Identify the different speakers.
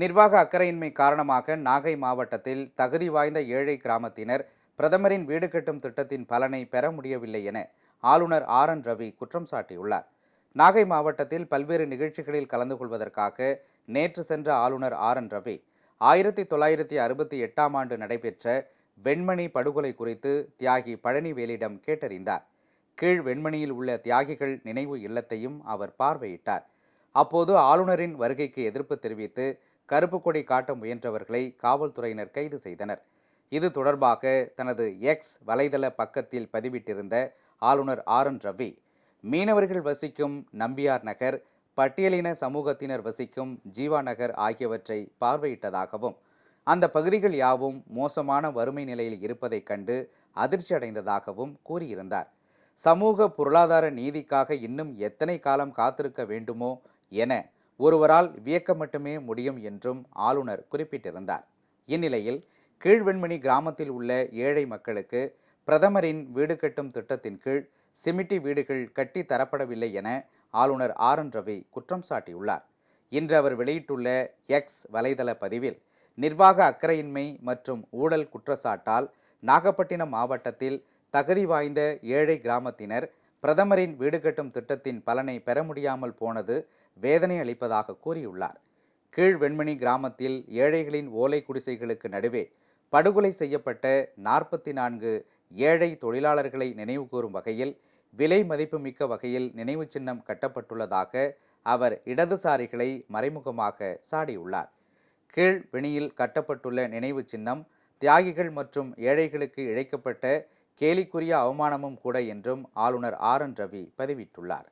Speaker 1: நிர்வாக அக்கறையின்மை காரணமாக நாகை மாவட்டத்தில் தகுதி வாய்ந்த ஏழை கிராமத்தினர் பிரதமரின் வீடு கட்டும் திட்டத்தின் பலனை பெற முடியவில்லை என ஆளுநர் ஆர் என் ரவி குற்றம் சாட்டியுள்ளார். நாகை மாவட்டத்தில் பல்வேறு நிகழ்ச்சிகளில் கலந்து கொள்வதற்காக நேற்று சென்ற ஆளுநர் ஆர் என் ரவி ஆயிரத்தி தொள்ளாயிரத்தி அறுபத்தி எட்டாம் ஆண்டு நடைபெற்ற வெண்மணி படுகொலை குறித்து தியாகி பழனிவேலிடம் கேட்டறிந்தார். கீழ் வெண்மணியில் உள்ள தியாகிகள் நினைவு இல்லத்தையும் அவர் பார்வையிட்டார். அப்போது ஆளுநரின் வருகைக்கு எதிர்ப்பு தெரிவித்து கருப்பு கொடி காட்ட முயன்றவர்களை காவல்துறையினர் கைது செய்தனர். இது தொடர்பாக தனது எக்ஸ் வலைதள பக்கத்தில் பதிவிட்டிருந்த ஆளுநர் ஆர் என் ரவி மீனவர்கள் வசிக்கும் நம்பியார் நகர் பட்டியலின சமூகத்தினர் வசிக்கும் ஜீவா நகர் ஆகியவற்றை பார்வையிட்டதாகவும் அந்த பகுதிகள் யாவும் மோசமான வறுமை நிலையில் இருப்பதைக் கண்டு அதிர்ச்சி அடைந்ததாகவும் கூறியிருந்தார். சமூக பொருளாதார நீதிக்காக இன்னும் எத்தனை காலம் காத்திருக்க வேண்டுமோ என ஒருவரால் வியக்க மட்டுமே முடியும் என்றும் ஆளுநர் குறிப்பிட்டிருந்தார். இந்நிலையில் கீழ்வெண்மணி கிராமத்தில் உள்ள ஏழை மக்களுக்கு பிரதமரின் வீடு கட்டும் திட்டத்தின் கீழ் சிமிட்டி வீடுகள் கட்டி தரப்படவில்லை என ஆளுநர் ஆர். என். ரவி குற்றம் சாட்டியுள்ளார். இன்று அவர் வெளியிட்டுள்ள எக்ஸ் வலைதள பதிவில் நிர்வாக அக்கறையின்மை மற்றும் ஊழல் குற்றச்சாட்டால் நாகப்பட்டினம் மாவட்டத்தில் தகுதி வாய்ந்த ஏழை கிராமத்தினர் பிரதமரின் வீடு கட்டும் திட்டத்தின் பலனை பெற முடியாமல் போனது வேதனை அளிப்பதாக கூறியுள்ளார். கீழ் வெண்மணி கிராமத்தில் ஏழைகளின் ஓலை குடிசைகளுக்கு நடுவே படுகொலை செய்யப்பட்ட நாற்பத்தி நான்கு ஏழை தொழிலாளர்களை நினைவுகூரும் வகையில் விலை மதிப்புமிக்க வகையில் நினைவு சின்னம் கட்டப்பட்டுள்ளதாக அவர் இடதுசாரிகளை மறைமுகமாக சாடியுள்ளார். கீழ் வெணியில் கட்டப்பட்டுள்ள நினைவு சின்னம் தியாகிகள் மற்றும் ஏழைகளுக்கு இழைக்கப்பட்ட கேலிக்குரிய அவமானமும் கூட என்றும் ஆளுநர் ஆர் என் ரவி பதிவிட்டுள்ளார்.